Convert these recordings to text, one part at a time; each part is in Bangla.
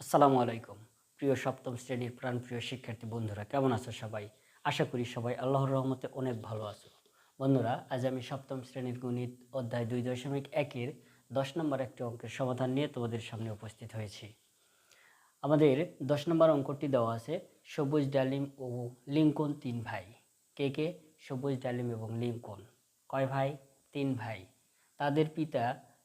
আসসালামু আলাইকুম। প্রিয় সপ্তম শ্রেণির প্রাণপ্রিয় শিক্ষার্থী বন্ধুরা, কেমন আছো সবাই? আশা করি সবাই আল্লাহর রহমতে অনেক ভালো আছো। বন্ধুরা, আজ আমি সপ্তম শ্রেণির গণিত অধ্যায় দুই দশমিক একের দশ নম্বর একটি অঙ্কের সমাধান নিয়ে তোমাদের সামনে উপস্থিত হয়েছি। আমাদের দশ নম্বর অঙ্কটি দেওয়া আছে, সবুজ ডালিম ও লিঙ্কন তিন ভাই। কে কে? সবুজ ডালিম এবং লিঙ্কন। কয় ভাই? তিন ভাই। তাদের পিতা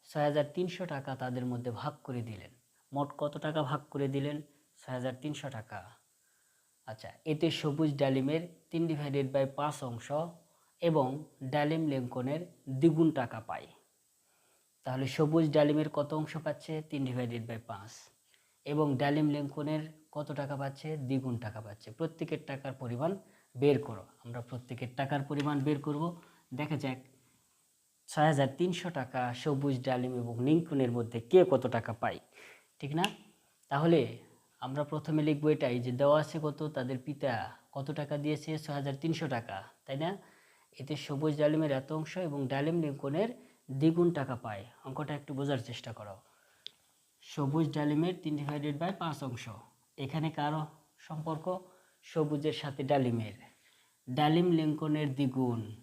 ছয় হাজার তিনশো টাকা তাদের মধ্যে ভাগ করে দিলেন। মোট কত টাকা ভাগ করে দিলেন? ছয় হাজার তিনশো টাকা। আচ্ছা এতে সবুজ ডালিমের তিন ডিভাইডেড বাই পাঁচ অংশ এবং ডালিম লিঙ্কনের দ্বিগুণ টাকা পায় তাহলে সবুজ ডালিমের কত অংশ পাচ্ছে? তিন ডিভাইডেড বাই পাঁচ। এবং ডালিম লিঙ্কনের কত টাকা পাচ্ছে? দ্বিগুণ টাকা পাচ্ছে। প্রত্যেকের টাকার পরিমাণ বের করো। আমরা প্রত্যেকের টাকার পরিমাণ বের করব। দেখা যাক ছয় হাজার তিনশো টাকা সবুজ ডালিম এবং লিঙ্কনের মধ্যে কে কত টাকা পায়? ঠিক না? তাহলে আমরা প্রথমে লিখব এটাই যে দেওয়া আছে কত? তাদের পিতা কত টাকা দিয়েছে? ছয় হাজার তিনশো টাকা, তাই না? এতে সবুজ ডালিমের এত অংশ এবং ডালিম লিঙ্কনের দ্বিগুণ টাকা পায়। অঙ্কটা একটু বোঝার চেষ্টা করো। সবুজ ডালিমের তিন ডিভাইডেড বাই পাঁচ অংশ। এখানে কারও সম্পর্ক? সবুজের সাথে ডালিমের। ডালিম লিঙ্কনের দ্বিগুণ।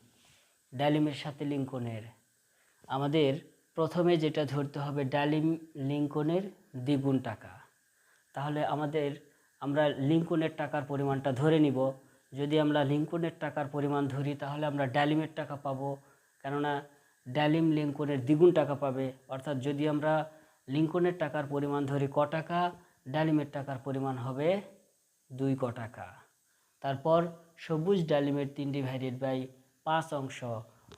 ডালিমের সাথে লিঙ্কনের আমাদের প্রথমে যেটা ধরতে হবে ডালিম লিঙ্কনের দ্বিগুণ টাকা। তাহলে আমাদের, আমরা লিঙ্কনের টাকার পরিমাণটা ধরে নিব। যদি আমরা লিঙ্কনের টাকার পরিমাণ ধরি, তাহলে আমরা ডালিমের টাকা পাবো। কেননা ডালিম লিঙ্কনের দ্বিগুণ টাকা পাবে। অর্থাৎ যদি আমরা লিঙ্কনের টাকার পরিমাণ ধরি ক টাকা, ডালিমের টাকার পরিমাণ হবে দুই ক টাকা। তারপর সবুজ ডালিমের তিন ডিভাইডেড বাই পাঁচ অংশ।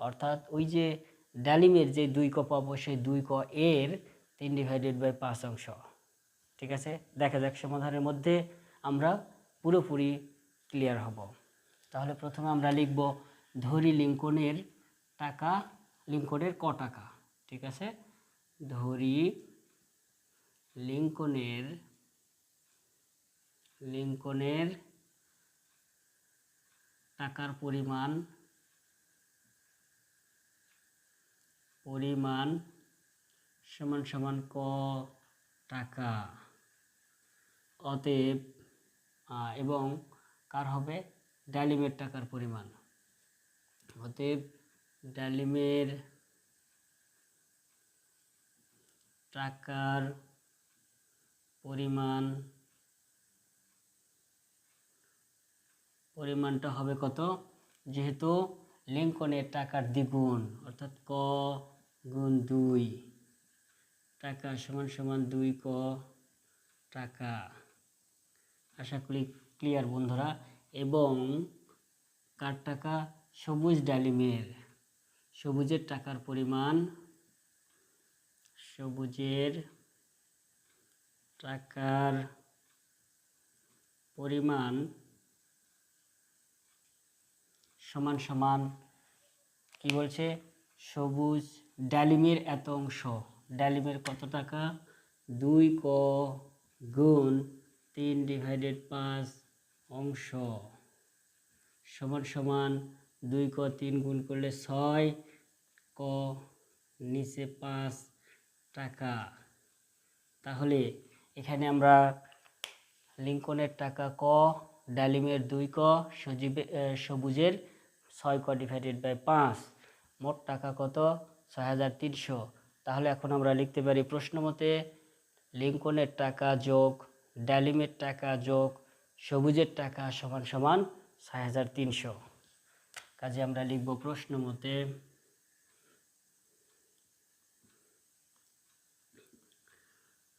অর্থাৎ ওই যে ডালিমের যে দুই ক পাবো, সেই দুই ক এর তিন ডিভাইডেড বাই পাঁচ অংশ। ঠিক আছে? দেখা যাক সমাধানের মধ্যে আমরা পুরোপুরি ক্লিয়ার হব। তাহলে প্রথমে আমরা লিখব ধরি লিঙ্কনের টাকা, লিঙ্কনের ক টাকা। ঠিক আছে? ধরি লিঙ্কনের লিঙ্কনের টাকার পরিমাণ পরিমাণ সমান সমান ক টাকা। অতএব এবং কার হবে? ডালিমের টাকার পরিমাণ। অতএব, ডালিমের টাকার পরিমাণ, পরিমাণটা হবে কত? যেহেতু লিঙ্কনের টাকার দ্বিগুণ, অর্থাৎ ক গুণ দুই। টাকা সমান সমান দুই ক টাকা। আশা করি ক্লিয়ার বন্ধুরা। এবং কার টাকা? সবুজ ডালিমের সবুজের টাকার পরিমাণ সবুজের টাকার পরিমাণ সমান সমান কি বলছে? সবুজ ডালিমের এত অংশ। ডালিমের কত টাকা? দুই ক গুণ তিন ডিভাইডেড পাঁচ অংশ। সমান সমান দুই ক তিন গুণ করলে ছয়। ক নিচে পাঁচ টাকা। তাহলে এখানে আমরা লিঙ্কনের টাকা ক, ডালিমের দুই ক, সজীবে সবুজের ছয় ক ডিভাইডেড বাই পাঁচ। মোট টাকা কত? ছয় হাজার তিনশো। তাহলে এখন আমরা লিখতে পারি প্রশ্ন মতে, লিঙ্কনের টাকা যোগ, ডালিমের টাকা যোগ, সবুজের টাকা সমান সমান ছয় হাজার তিনশো। কাজে আমরা লিখব প্রশ্ন মতে,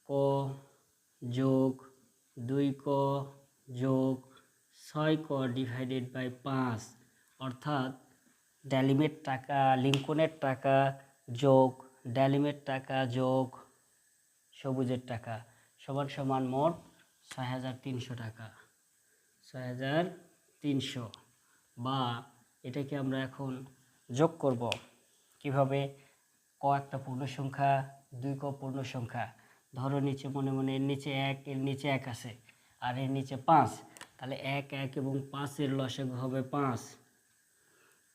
ক যোগ দুই ক যোগ ছয় ক ডিভাইডেড বাই পাঁচ, অর্থাৎ ডালিমের টাকা, লিঙ্কনের টাকা যোগ ডালিমের টাকা, যোগ, সবুজের টাকা, সমান সমান মোট ছয় হাজার তিনশো টাকা। ছয় হাজার তিনশো। বা এটাকে আমরা এখন যোগ করব কীভাবে? ক একটা পূর্ণ সংখ্যা দুই ক পূর্ণ সংখ্যা ধরো নিচে মনে মনে এর নিচে এক, এর নিচে এক আছে। আর এর নিচে পাঁচ। তাহলে এক এক এবং পাঁচের লসাগু হবে পাঁচ।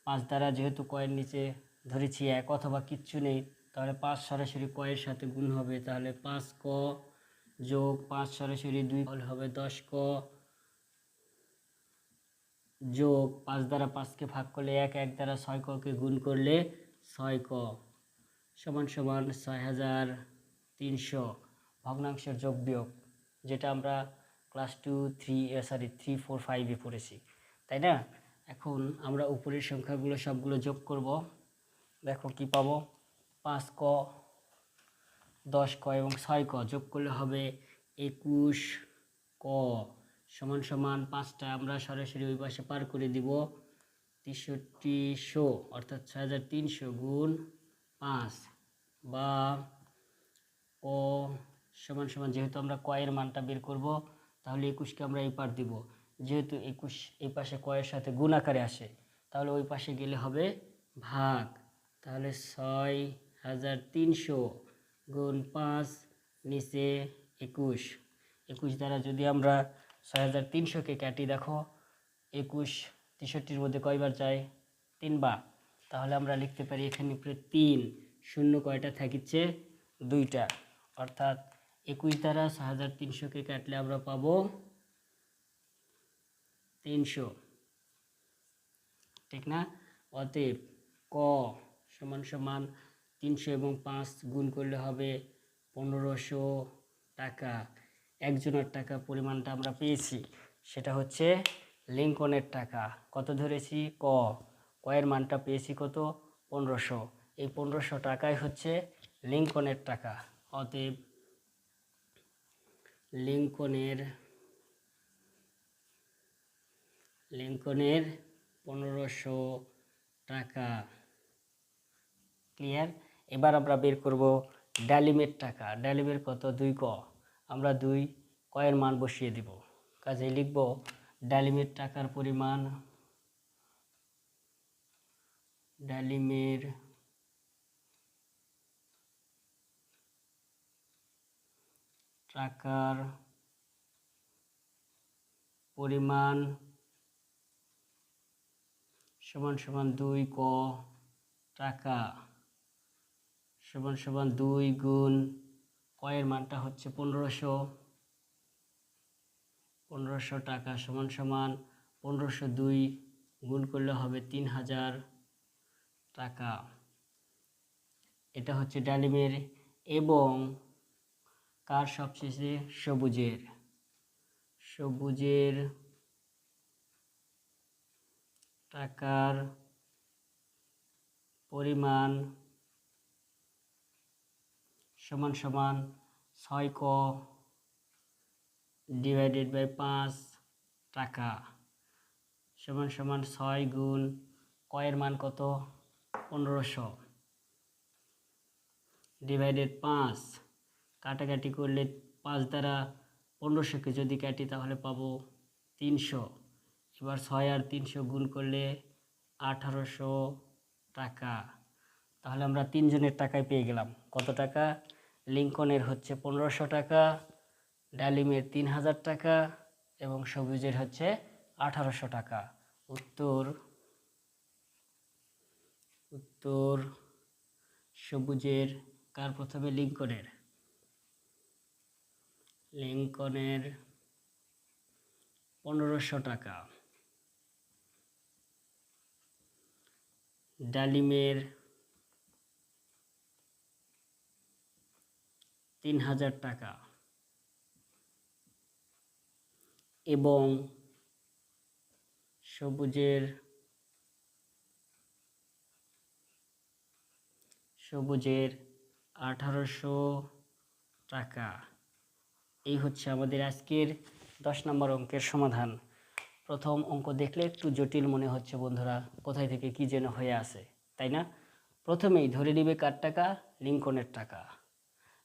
পাঁচ দ্বারা যেহেতু কয়ের নিচে ধরেছি এক অথবা কিচ্ছু নেই, তাহলে পাঁচ সরাসরি কয়ের সাথে গুণ হবে, তাহলে পাঁচ ক যোগ পাঁচ সরাসরি দুই হলে হবে দশ ক যোগ পাঁচ দ্বারা পাঁচকে ভাগ করলে এক এক দ্বারা ছয় ককে গুণ করলে ছয় ক সমান সমান ছয় হাজার তিনশো। ভগ্নাংশের যোগ বিয়োগ, যেটা আমরা class two three sorry three four ফাইভে পড়েছি, তাই না? এখন আমরা উপরের সংখ্যাগুলো সবগুলো যোগ করব। দেখো কি পাবো? পাঁচ ক, দশ ক এবং ছয় ক যোগ করলে হবে একুশ ক। সমান সমান পাঁচটা আমরা সরাসরি ওই পাশে পার করে দিব তেষট্টিশো অর্থাৎ ছয় হাজার তিনশো গুণ পাঁচ বা ক সমান সমান যেহেতু আমরা কয়ের মানটা বের করব, তাহলে একুশকে আমরা এই পার দিব। যেহেতু একুশ এই পাশে কয়ের সাথে গুণ আকারে আসে, তাহলে ওই পাশে গেলে হবে ভাগ। তাহলে ছয় হাজার তিনশো গুণ পাঁচ নিচে একুশ। একুশ দ্বারা যদি আমরা ছয় হাজার তিনশোকে কাটি, দেখো, একুশ তেষট্টির মধ্যে কয়বার যায়? তিনবার। তাহলে আমরা লিখতে পারি এখানে উপরে তিন, শূন্য কয়টা থাকিচ্ছে? দুইটা। অর্থাৎ একুশ দ্বারা ছয় হাজার তিনশোকে কাটলে আমরা পাবো তিনশো। ঠিক না? অতএব ক সমান সমান তিনশো এবং পাঁচ গুণ করলে হবে পনেরোশো টাকা। একজনের টাকা পরিমাণটা আমরা পেয়েছি, সেটা হচ্ছে লিঙ্কনের টাকা। কত ধরেছি? ক। কয়ের মানটা পেয়েছি কত? পনেরোশো। এই পনেরোশো টাকাই হচ্ছে লিঙ্কনের টাকা। অতএব লিঙ্কনের লিঙ্কনের পনেরোশো টাকা। ক্লিয়ার এবার আমরা বের করব ডালিমের টাকা। ডালিমের কত? দুই ক। আমরা দুই কয়ের মান বসিয়ে দিব। কাজে লিখব ডালিমের টাকার পরিমাণ ডালিমের টাকার পরিমাণ সমান সমান দুই ক টাকা। সমান সমান দুই গুণ কয়ের মানটা হচ্ছে পনেরোশো। পনেরোশো টাকা সমান সমান পনেরোশো দুই গুণ করলে হবে তিন হাজার টাকা। এটা হচ্ছে ডালিমের এবং কার সবশেষে? সবুজের। সবুজের টাকার পরিমাণ সমান সমান ছয় ক ডিভাইডেড বাই পাঁচ টাকা। সমান সমান ছয় গুণ কয়ের মান কত? পনেরোশো। ডিভাইডেড পাঁচ। কাটাকাটি করলে পাঁচ দ্বারা পনেরোশোকে যদি কাটি তাহলে পাবো তিনশো। এবার ছয় আর তিনশো গুণ করলে আঠারোশো টাকা। তাহলে আমরা তিনজনের টাকায় পেয়ে গেলাম। কত টাকা? লিঙ্কনের হচ্ছে পনেরোশো টাকা, ডালিমের তিন হাজার টাকা এবং সবুজের হচ্ছে আঠারোশো টাকা। উত্তর উত্তর, সবুজের কার প্রথমে লিঙ্কনের? লিঙ্কনের পনেরোশো টাকা। ডালিমের তিন হাজার টাকা। এবং সবুজের সবুজের আঠারোশো টাকা। এই হচ্ছে আমাদের আজকের দশ নম্বর অঙ্কের সমাধান। প্রথম অঙ্ক দেখলে একটু জটিল মনে হচ্ছে বন্ধুরা, কোথায় থেকে কি যেন হয়ে আসে তাই না? প্রথমেই ধরে নিবে কার টাকা? লিঙ্কনের টাকা।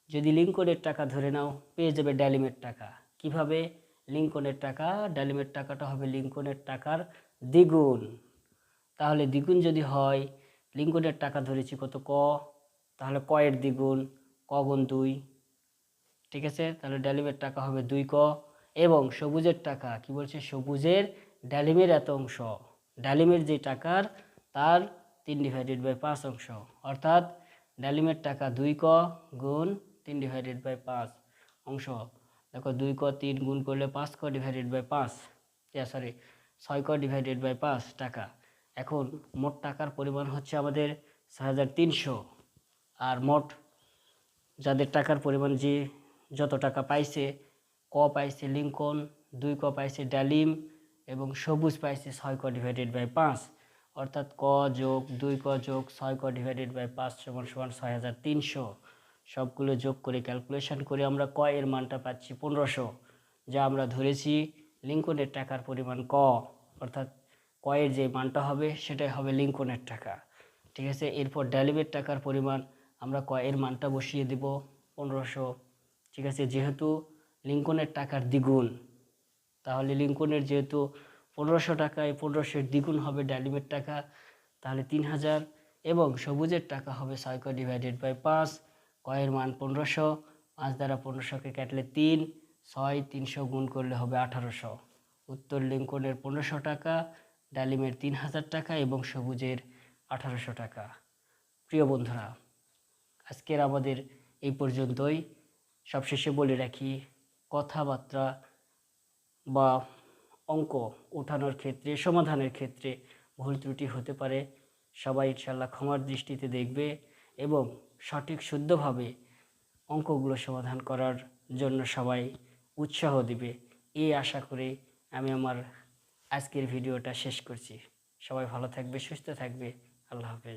যদি লিঙ্কনের টাকা ধরে নাও, পেয়ে যাবে ডালিমের টাকা। কীভাবে? লিঙ্কনের টাকা ডালিমের টাকাটা হবে লিঙ্কনের টাকার দ্বিগুণ। তাহলে দ্বিগুণ যদি হয় লিঙ্কনের টাকা ধরেছি কত ক? তাহলে কয়ের দ্বিগুণ, ক গুণ দুই। ঠিক আছে? তাহলে ডালিমের টাকা হবে দুই ক। এবং সবুজের টাকা, কি বলছে? সবুজের ডালিমের এত অংশ। ডালিমের যে টাকার, তার তিন ডিভাইডেড বাই পাঁচ অংশ। অর্থাৎ ডালিমের টাকা দুই ক গুণ তিন ডিভাইডেড বাই পাঁচ অংশ। দেখো দুই ক তিন গুণ করলে পাঁচ ক ডিভাইডেড বাই পাঁচ। সরি ছয় ক ডিভাইডেড বাই পাঁচ টাকা। এখন মোট টাকার পরিমাণ হচ্ছে আমাদের তিনশো। আর মোট যাদের টাকার পরিমাণ যে যত টাকা পাইছে, ক পাইছে লিঙ্কন, দুই ক পাইছে ডালিম এবং সবুজ পাইছে ছয় ক ডিভাইডেড বাই পাঁচ। অর্থাৎ ক যোগ দুই ক যোগ ছয় ক ডিভাইডেড বাই পাঁচ সমান সমান ছয় হাজার তিনশো। সবগুলো যোগ করে ক্যালকুলেশন করে আমরা ক এর মানটা পাচ্ছি পনেরোশো, যা আমরা ধরেছি লিঙ্কনের টাকার পরিমাণ ক, অর্থাৎ ক এর যে মানটা হবে সেটাই হবে লিঙ্কনের টাকা। ঠিক আছে? এরপর ডালিমের টাকার পরিমাণ আমরা ক এর মানটা বসিয়ে দেব পনেরোশো। ঠিক আছে? যেহেতু লিঙ্কনের টাকার দ্বিগুণ, তাহলে লিঙ্কনের যেহেতু পনেরোশো টাকায় পনেরোশোর দ্বিগুণ হবে ডালিমের টাকা, তাহলে তিন হাজার এবং সবুজের টাকা হবে ছয় ক ডিভাইডেড বাই পাঁচ কয়ের মান পনেরোশো, পাঁচ দ্বারা পনেরোশোকে কাটলে তিন, ছয় তিনশো গুণ করলে হবে আঠারোশো। উত্তর লিঙ্কনের পনেরোশো টাকা, ডালিমের তিন হাজার টাকা এবং সবুজের আঠারোশো টাকা। প্রিয় বন্ধুরা, আজকের আমাদের এই পর্যন্তই। সবশেষে বলে রাখি, কথাবার্তা বা অঙ্ক ওঠানোর ক্ষেত্রে, সমাধানের ক্ষেত্রে ভুল ত্রুটি হতে পারে। সবাই ইনশাল্লাহ ক্ষমার দৃষ্টিতে দেখবে। এবং সঠিক শুদ্ধভাবে অঙ্কগুলো সমাধান করার জন্য সবাই উৎসাহ দিবে। এই আশা করে আমি আমার আজকের ভিডিওটা শেষ করছি। সবাই ভালো থাকবে, সুস্থ থাকবে। আল্লাহ হাফেজ।